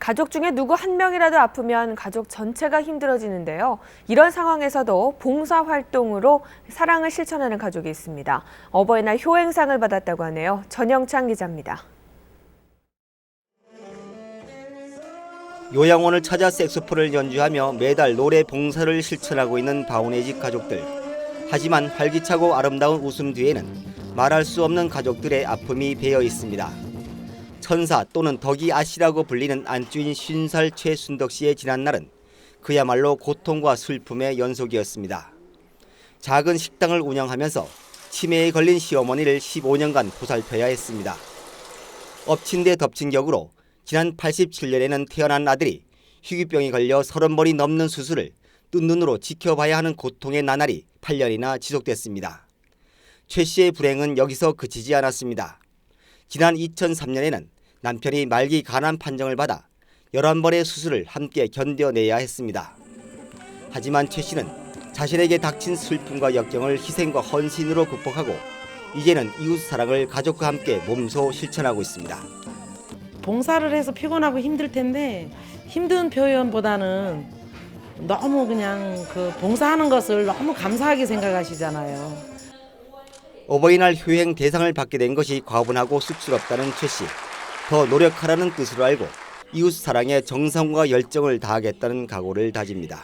가족 중에 누구 한 명이라도 아프면 가족 전체가 힘들어지는데요. 이런 상황에서도 봉사 활동으로 사랑을 실천하는 가족이 있습니다. 어버이날 효행상을 받았다고 하네요. 전영창 기자입니다. 요양원을 찾아 색소폰을 연주하며 매달 노래 봉사를 실천하고 있는 바운의 집 가족들. 하지만 활기차고 아름다운 웃음 뒤에는 말할 수 없는 가족들의 아픔이 배어 있습니다. 천사 또는 덕이 아씨라고 불리는 안주인 50살 최순덕 씨의 지난날은 그야말로 고통과 슬픔의 연속이었습니다. 작은 식당을 운영하면서 치매에 걸린 시어머니를 15년간 보살펴야 했습니다. 엎친 데 덮친 격으로 지난 87년에는 태어난 아들이 희귀병에 걸려 30번이 넘는 수술을 뜬 눈으로 지켜봐야 하는 고통의 나날이 8년이나 지속됐습니다. 최 씨의 불행은 여기서 그치지 않았습니다. 지난 2003년에는 남편이 말기 간암 판정을 받아 11번의 수술을 함께 견뎌내야 했습니다. 하지만 최 씨는 자신에게 닥친 슬픔과 역경을 희생과 헌신으로 극복하고 이제는 이웃 사랑을 가족과 함께 몸소 실천하고 있습니다. 봉사를 해서 피곤하고 힘들 텐데 힘든 표현보다는 너무 그냥 그 봉사하는 것을 너무 감사하게 생각하시잖아요. 어버이날 효행 대상을 받게 된 것이 과분하고 쑥스럽다는 최 씨. 더 노력하라는 뜻으로 알고 이웃 사랑에 정성과 열정을 다하겠다는 각오를 다집니다.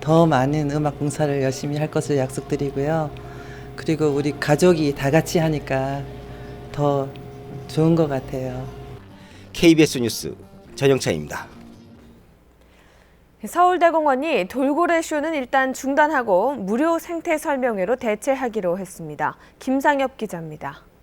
더 많은 음악 봉사를 열심히 할 것을 약속드리고요. 그리고 우리 가족이 다 같이 하니까 더 좋은 것 같아요. KBS 뉴스 전영차입니다. 서울대공원이 돌고래 쇼는 일단 중단하고 무료 생태 설명회로 대체하기로 했습니다. 김상엽 기자입니다.